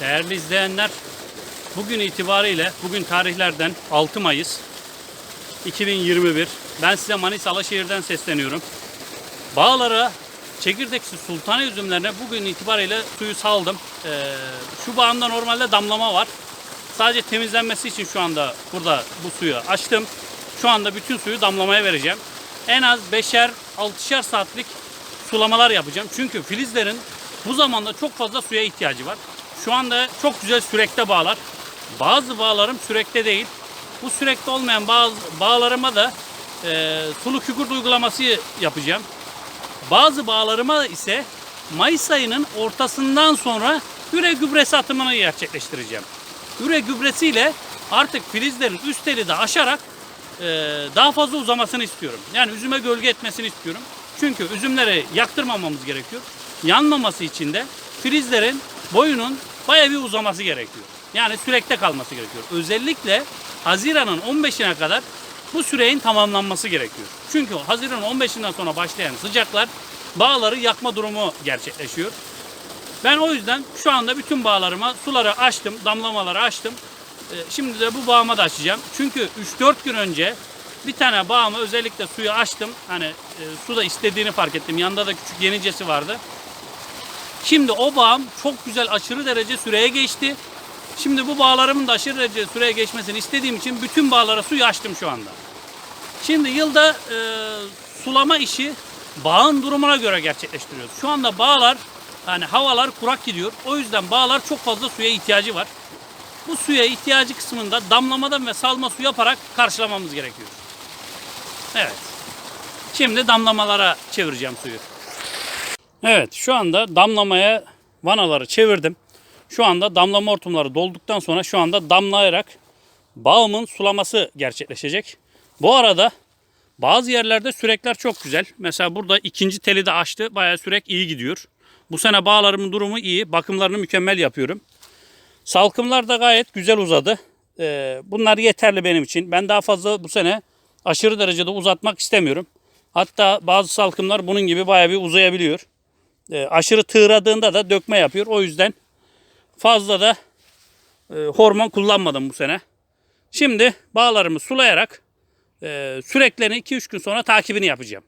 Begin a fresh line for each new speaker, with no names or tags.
Değerli izleyenler, bugün itibariyle, bugün tarihlerden 6 Mayıs 2021. Ben size Manisa Alaşehir'den sesleniyorum. Bağlara, çekirdeksiz sultana üzümlerine bugün itibariyle suyu saldım. Ee, şu bağımda normalde damlama var. Sadece temizlenmesi için şu anda burada bu suyu açtım. Şu anda bütün suyu damlamaya vereceğim. En az 5'er 6'şer saatlik sulamalar yapacağım. Çünkü filizlerin bu zamanda çok fazla suya ihtiyacı var. Şu anda çok güzel sürekte bağlar. Bazı bağlarım sürekte değil. Bu sürekte olmayan bazı bağlarıma da e, sulu kükürt uygulaması yapacağım. Bazı bağlarıma ise Mayıs ayının ortasından sonra üre gübresi atımını gerçekleştireceğim. Üre gübresiyle artık filizlerin üst teli de aşarak e, daha fazla uzamasını istiyorum. Yani üzüme gölge etmesini istiyorum. Çünkü üzümleri yaktırmamamız gerekiyor. Yanmaması için de filizlerin boyunun bayağı bir uzaması gerekiyor. Yani sürekte kalması gerekiyor. Özellikle Haziran'ın 15'ine kadar bu sürenin tamamlanması gerekiyor. Çünkü Haziran'ın 15'inden sonra başlayan sıcaklar bağları yakma durumu gerçekleşiyor. Ben o yüzden şu anda bütün bağlarıma suları açtım, damlamaları açtım. Ee, Şimdi de bu bağıma da açacağım. Çünkü 3-4 gün önce bir tane bağıma özellikle suyu açtım. Hani e, su da istediğini fark ettim. Yanında da küçük yenicesi vardı. Şimdi o bağım çok güzel aşırı derece süreye geçti. Şimdi bu bağlarımın da aşırı derece süreye geçmesini istediğim için bütün bağlara suyu açtım şu anda. Şimdi yılda e, sulama işi bağın durumuna göre gerçekleştiriyoruz. Şu anda bağlar hani havalar kurak gidiyor. O yüzden bağlar çok fazla suya ihtiyacı var. Bu suya ihtiyacı kısmında damlamadan ve salma su yaparak karşılamamız gerekiyor. Evet. Şimdi damlamalara çevireceğim suyu. Evet şu anda damlamaya vanaları çevirdim. Şu anda damlama hortumları dolduktan sonra şu anda damlayarak bağımın sulaması gerçekleşecek. Bu arada bazı yerlerde sürekler çok güzel. Mesela burada ikinci teli de açtı. Bayağı sürek iyi gidiyor. Bu sene bağlarımın durumu iyi. Bakımlarını mükemmel yapıyorum. Salkımlar da gayet güzel uzadı. Ee, bunlar yeterli benim için. Ben daha fazla bu sene aşırı derecede uzatmak istemiyorum. Hatta bazı salkımlar bunun gibi bayağı bir uzayabiliyor. Ee, aşırı tığradığında da dökme yapıyor. O yüzden fazla da e, hormon kullanmadım bu sene. Şimdi bağlarımı sulayarak e, süreklerini 2-3 gün sonra takibini yapacağım.